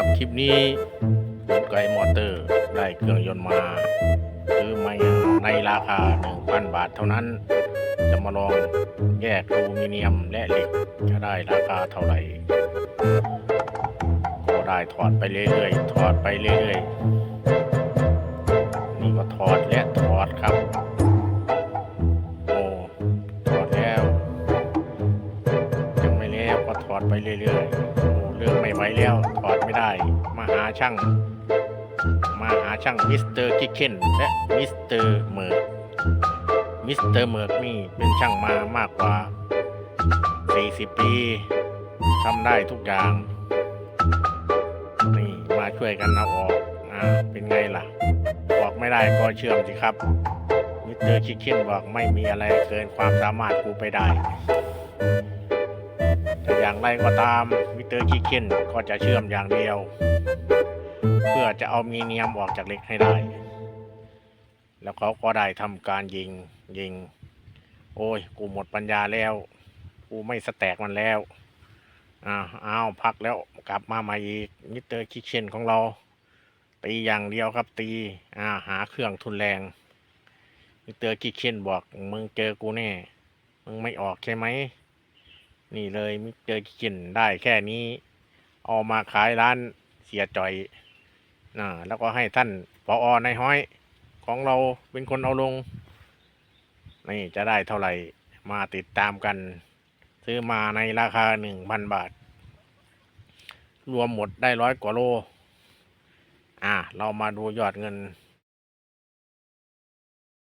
รับคลิปนี้ผมไก่มอเตอร์ได้เครื่องยนต์มาซื้อมาในราคา 1,000 บาทเท่านั้น จะมาลองแยกอลูมิเนียมและเหล็กจะได้ราคาเท่าไหร่ ก็ได้ถอดไปเรื่อยๆ ถอดไปเรื่อยๆ นี่ก็ถอดและถอดครับโอถอดแล้วยังไม่แล้วก็ถอดไปเรื่อยๆ เรื่องไม่ไหวแล้วถอดไม่ได้ มาหาช่าง มาหาช่างมิสเตอร์คิเคนและมิสเตอร์เมิร์กมิสเตอร์เมิร์กนี่เป็นช่างมามากกว่า 40 ปีทำได้ทุกอย่าง นี่มาช่วยกันเอาออกอ่าเป็นไงล่ะ ออกไม่ได้ก็เชื่อมสิครับมิสเตอร์คิกเคนบอกไม่มีอะไรเกินความสามารถกูไปได้ อย่างไรก็ตามมิเตอร์คิกเคนก็จะเชื่อมอย่างเดียว เพื่อจะเอามีเนียมออกจากเหล็กให้ได้ แล้วเขาก็ได้ทำการยิงยิง โอ้ย กูหมดปัญญาแล้ว กูไม่สแตกมันแล้วอ้าวอ้าวพักแล้วกลับมาใหม่อีกมิเตอร์คิกเคนของเรา ตีอย่างเดียวครับตีอ่าหาเครื่องทุนแรงมิเตอร์คิกเคนบอกมึงเจอกูแน่ มึงไม่ออกใช่ไหม นี่เลยมิเตอร์คินได้แค่นี้ เอามาขายร้านเสียจ่อยนะแล้วก็ให้ท่านปอในายห้อยของเราเป็นคนเอาลง นี่จะได้เท่าไหร่มาติดตามกัน ซื้อมาในราคาหนึ่งพันบาท รวมหมดได้ร้อยกว่าโล อะเรามาดูยอดเงิน